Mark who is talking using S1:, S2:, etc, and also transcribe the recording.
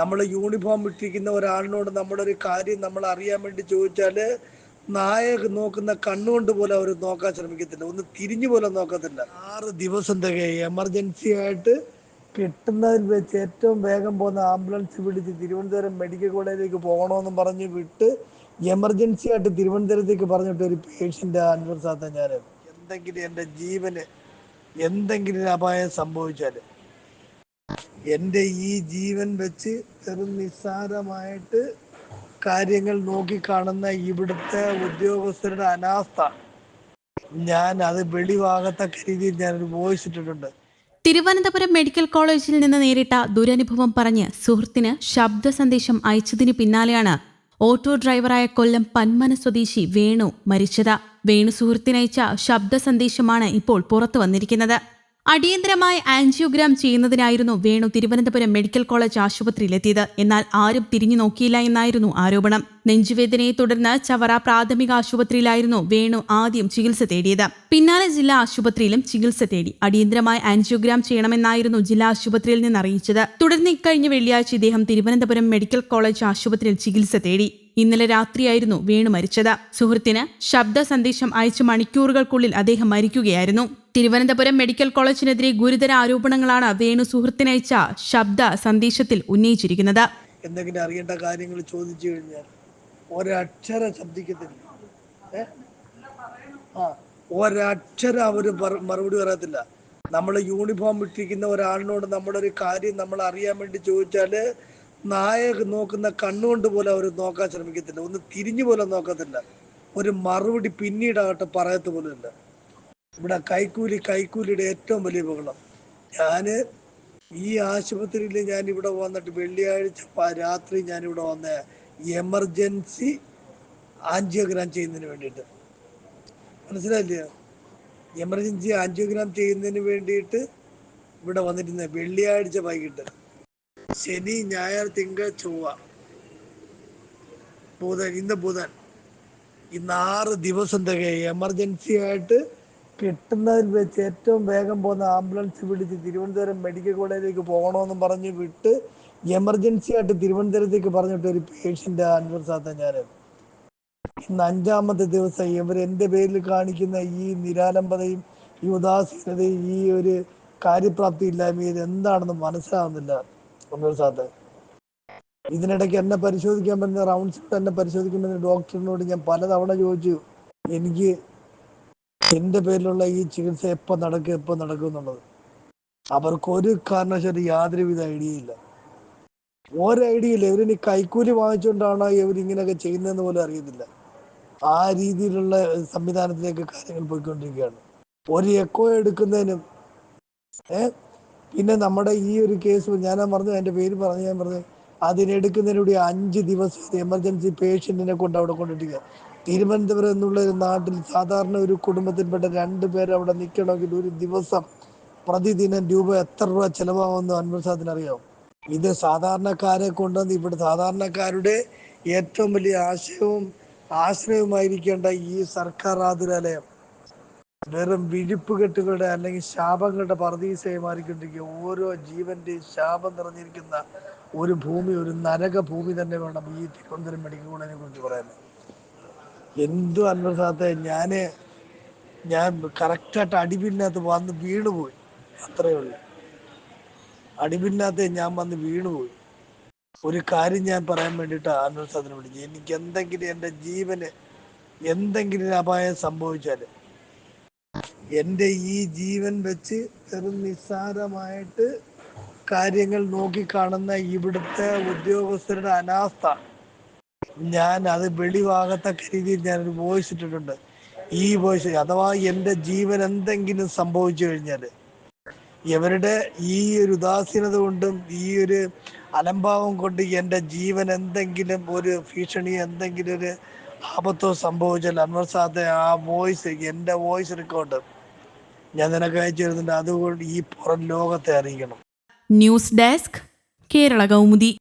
S1: നമ്മൾ യൂണിഫോം ഇട്ടിരിക്കുന്ന ഒരാളിനോട് നമ്മുടെ ഒരു കാര്യം നമ്മൾ അറിയാൻ വേണ്ടി ചോദിച്ചാൽ നായ നോക്കുന്ന കണ്ണുകൊണ്ട് പോലും അവർ നോക്കാൻ ശ്രമിക്കത്തില്ല. ഒന്ന് തിരിഞ്ഞു പോലും നോക്കത്തില്ല. ആറ് ദിവസം തികയും എമർജൻസി ആയിട്ട് കിട്ടുന്നതിൽ വെച്ച് ഏറ്റവും വേഗം പോകുന്ന ആംബുലൻസ് വിളിച്ച് തിരുവനന്തപുരം മെഡിക്കൽ കോളേജിലേക്ക് പോകണമെന്ന് പറഞ്ഞ് വിട്ട് എമർജൻസി ആയിട്ട് തിരുവനന്തപുരത്തേക്ക് പറഞ്ഞിട്ട് ഒരു പേഷ്യന്റ് അൻവർ സാത്ത ഞാൻ എന്തെങ്കിലും എന്റെ ജീവന് എന്തെങ്കിലും അപായം സംഭവിച്ചാൽ എന്റെ ഈ ജീവൻ വെച്ച് വെറും നിസ്സാരമായിട്ട് കാര്യങ്ങൾ നോക്കിക്കാണുന്ന ഇവിടുത്തെ ഉദ്യോഗസ്ഥരുടെ അനാസ്ഥ. ഞാൻ അത് വെളിവാകത്തക്ക രീതിയിൽ വോയിസ് ഇട്ടിട്ടുണ്ട്.
S2: തിരുവനന്തപുരം മെഡിക്കൽ കോളേജിൽ നിന്ന് നേരിട്ട ദുരനുഭവം പറഞ്ഞ് സുഹൃത്തിന് ശബ്ദ സന്ദേശം അയച്ചതിന് പിന്നാലെയാണ് ഓട്ടോ ഡ്രൈവറായ കൊല്ലം പന്മന സ്വദേശി വേണു മരിച്ചത്. വേണു സുഹൃത്തിനയച്ച ശബ്ദ സന്ദേശമാണ് ഇപ്പോൾ പുറത്തു വന്നിരിക്കുന്നത്. അടിയന്തരമായി ആൻജിയോഗ്രാം ചെയ്യുന്നതിനായിരുന്നു വേണു തിരുവനന്തപുരം മെഡിക്കൽ കോളേജ് ആശുപത്രിയിലെത്തിയത്. എന്നാൽ ആരും തിരിഞ്ഞു നോക്കിയില്ല എന്നായിരുന്നു ആരോപണം. നെഞ്ചുവേദനയെ തുടർന്ന് ചവറ പ്രാഥമിക ആശുപത്രിയിലായിരുന്നു വേണു ആദ്യം ചികിത്സ തേടിയത്. പിന്നാലെ ജില്ലാ ആശുപത്രിയിലും ചികിത്സ തേടി. അടിയന്തരമായി ആൻജിയോഗ്രാം ചെയ്യണമെന്നായിരുന്നു ജില്ലാ ആശുപത്രിയിൽ നിന്ന് അറിയിച്ചത്. തുടർന്ന് ഇക്കഴിഞ്ഞ വെള്ളിയാഴ്ച ഇദ്ദേഹം തിരുവനന്തപുരം മെഡിക്കൽ കോളേജ് ആശുപത്രിയിൽ ചികിത്സ തേടി. ഇന്നലെ രാത്രിയായിരുന്നു വേണു മരിച്ചത്. സുഹൃത്തിന് ശബ്ദ സന്ദേശം അയച്ച് മണിക്കൂറുകൾക്കുള്ളിൽ അദ്ദേഹം മരിക്കുകയായിരുന്നു. തിരുവനന്തപുരം മെഡിക്കൽ കോളേജിനെതിരെ ഗുരുതര ആരോപണങ്ങളാണ് വേണു സുഹൃത്തിനയച്ച ശബ്ദ സന്ദേശത്തിൽ ഉന്നയിച്ചിരിക്കുന്നത്.
S1: എന്തെങ്കിലും അറിയേണ്ട കാര്യങ്ങൾ ചോദിച്ചു കഴിഞ്ഞാൽ ഒരക്ഷരം ശബ്ദിക്കത്തില്ല? ആ അവർ മറുപടി പറയത്തില്ല. നമ്മൾ യൂണിഫോം ഇട്ടിരിക്കുന്ന ഒരാളിനോട് നമ്മളൊരു കാര്യം നമ്മൾ അറിയാൻ വേണ്ടി ചോദിച്ചാൽ നായ നോക്കുന്ന കണ്ണുകൊണ്ട് പോലും അവർ നോക്കാൻ ശ്രമിക്കത്തില്ല. ഒന്ന് തിരിഞ്ഞു പോലും നോക്കത്തില്ല. ഒരു മറുപടി പിന്നീടാകട്ടെ പറയത്ത് പോലും ഇല്ല. ഇവിടെ കൈക്കൂലി കൈക്കൂലിയുടെ ഏറ്റവും വലിയ ബഹളം. ഞാൻ ഈ ആശുപത്രിയിൽ ഞാൻ ഇവിടെ വന്നിട്ട് വെള്ളിയാഴ്ച രാത്രി ഞാൻ ഇവിടെ വന്ന എമർജൻസി ആൻജിയോഗ്രാം ചെയ്യുന്നതിന് വേണ്ടിയിട്ട്. മനസ്സിലായില്ലേ? എമർജൻസി ആൻജിയോഗ്രാം ചെയ്യുന്നതിന് വേണ്ടിയിട്ട് ഇവിടെ വന്നിരുന്ന വെള്ളിയാഴ്ച വൈകിട്ട്. ശനി ഞായർ തിങ്കൾ ചൊവ്വ. ബുധൻ ഇന്ന് ബുധൻ. ഇന്ന് ആറ് ദിവസം തികയും. എമർജൻസി ആയിട്ട് കിട്ടുന്നതിൽ വെച്ച് ഏറ്റവും വേഗം പോകുന്ന ആംബുലൻസ് വിളിച്ച് തിരുവനന്തപുരം മെഡിക്കൽ കോളേജിലേക്ക് പോകണമെന്ന് പറഞ്ഞ് വിട്ട് എമർജൻസി ആയിട്ട് തിരുവനന്തപുരത്തേക്ക് പറഞ്ഞിട്ട് ഒരു പേഷ്യന്റെ അൻവർ സാത്ത ഞാൻ ഇന്ന് അഞ്ചാമത്തെ ദിവസം ഇവർ എന്റെ പേരിൽ കാണിക്കുന്ന ഈ നിരാലംബതയും ഈ ഉദാസീനതയും ഈ ഒരു കാര്യപ്രാപ്തി ഇല്ലായ്മ ഇത് എന്താണെന്ന് മനസ്സിലാവുന്നില്ല. സാത്ത് ഇതിനിടയ്ക്ക് എന്നെ പരിശോധിക്കാൻ പറ്റുന്ന റൗണ്ട്സ് എന്നെ പരിശോധിക്കാൻ പറ്റുന്ന ഡോക്ടറിനോട് ഞാൻ പലതവണ ചോദിച്ചു എനിക്ക് എന്റെ പേരിലുള്ള ഈ ചികിത്സ എപ്പോൾ നടക്കും എപ്പോൾ നടക്കും എന്നുള്ളത്? അവർക്ക് ഒരു കാരണവശാലും യാതൊരുവിധ ഐഡിയ ഇല്ല. ഒരു ഐഡിയ ഇല്ല. ഇവരിനി കൈക്കൂലി വാങ്ങിച്ചുകൊണ്ടാണോ ഇവരിങ്ങനെയൊക്കെ ചെയ്യുന്നതെന്ന് പോലും അറിയത്തില്ല. ആ രീതിയിലുള്ള സംവിധാനത്തിലേക്ക് കാര്യങ്ങൾ പോയിക്കൊണ്ടിരിക്കുകയാണ്. ഒരു എക്കോ എടുക്കുന്നതിനും ഏ പിന്നെ നമ്മുടെ ഈ ഒരു കേസ് ഞാൻ പറഞ്ഞു എന്റെ പേര് പറഞ്ഞു ഞാൻ പറഞ്ഞു അതിനെടുക്കുന്നതിനൂടെ അഞ്ച് ദിവസം എമർജൻസി പേഷ്യന്റിനെ കൊണ്ട് അവിടെ കൊണ്ടിട്ടിരിക്കുക തിരുവനന്തപുരം എന്നുള്ള ഒരു നാട്ടിൽ സാധാരണ ഒരു കുടുംബത്തിൽപ്പെട്ട രണ്ട് പേര് അവിടെ നിൽക്കണമെങ്കിൽ ഒരു ദിവസം പ്രതിദിനം രൂപ എത്ര രൂപ ചെലവാകുമെന്ന് അൻവർസാദിന് അറിയാം ഇത് സാധാരണക്കാരെ കൊണ്ടുവന്ന് ഇവിടെ സാധാരണക്കാരുടെ ഏറ്റവും വലിയ ആശയവും ആശ്രയവുമായിരിക്കേണ്ട ഈ സർക്കാർ ആതുരാലയം. വെറും വിഴിപ്പുകെട്ടുകളുടെ അല്ലെങ്കിൽ ശാപങ്ങളുടെ പറദീസയെ മാറിക്കൊണ്ടിരിക്കുക ഓരോ ജീവന്റെയും ശാപം നിറഞ്ഞിരിക്കുന്ന ഒരു ഭൂമി ഒരു നരക ഭൂമി തന്നെ വേണം ഈ തിരുവനന്തപുരം മെഡിക്കൽ കോളേജിനെ കുറിച്ച് പറയാൻ. എന്തു അന്വേഷണത്തെ ഞാൻ ഞാൻ കറക്റ്റായിട്ട് അടിപിന്നകത്ത് വന്ന് വീണുപോയി. അത്രയേ ഉള്ളൂ. അടിപിന്നകത്ത് ഞാൻ വന്ന് വീണുപോയി. ഒരു കാര്യം ഞാൻ പറയാൻ വേണ്ടിയിട്ട് അന്വേഷണത്തിന് വിളിച്ചു എനിക്ക് എന്തെങ്കിലും എന്റെ ജീവന് എന്തെങ്കിലും അപായം സംഭവിച്ചാൽ എന്റെ ഈ ജീവൻ വെച്ച് വെറും നിസ്സാരമായിട്ട് കാര്യങ്ങൾ നോക്കിക്കാണുന്ന ഇവിടുത്തെ ഉദ്യോഗസ്ഥരുടെ അനാസ്ഥ. ഞാൻ അത് വെളിവാകത്തക്ക രീതിയിൽ ഞാനൊരു വോയിസ് ഇട്ടിട്ടുണ്ട്. ഈ വോയിസ് അഥവാ എന്റെ ജീവൻ എന്തെങ്കിലും സംഭവിച്ചു കഴിഞ്ഞാൽ ഇവരുടെ ഈ ഒരു ഉദാസീനത കൊണ്ടും ഈ ഒരു അലംഭാവം കൊണ്ട് എന്റെ ജീവൻ എന്തെങ്കിലും ഒരു ഭീഷണി എന്തെങ്കിലും ഒരു ആപത്തോ സംഭവിച്ചാൽ അൻവർ സാദ് ആ വോയിസ് എന്റെ വോയിസ് റെക്കോർഡ് ഞാൻ നിനക്ക് അയച്ചു തരുന്നുണ്ട്. അതുകൊണ്ട് ഈ പുറം ലോകത്തെ അറിയിക്കണം.
S2: News desk Kerala Kaumudi.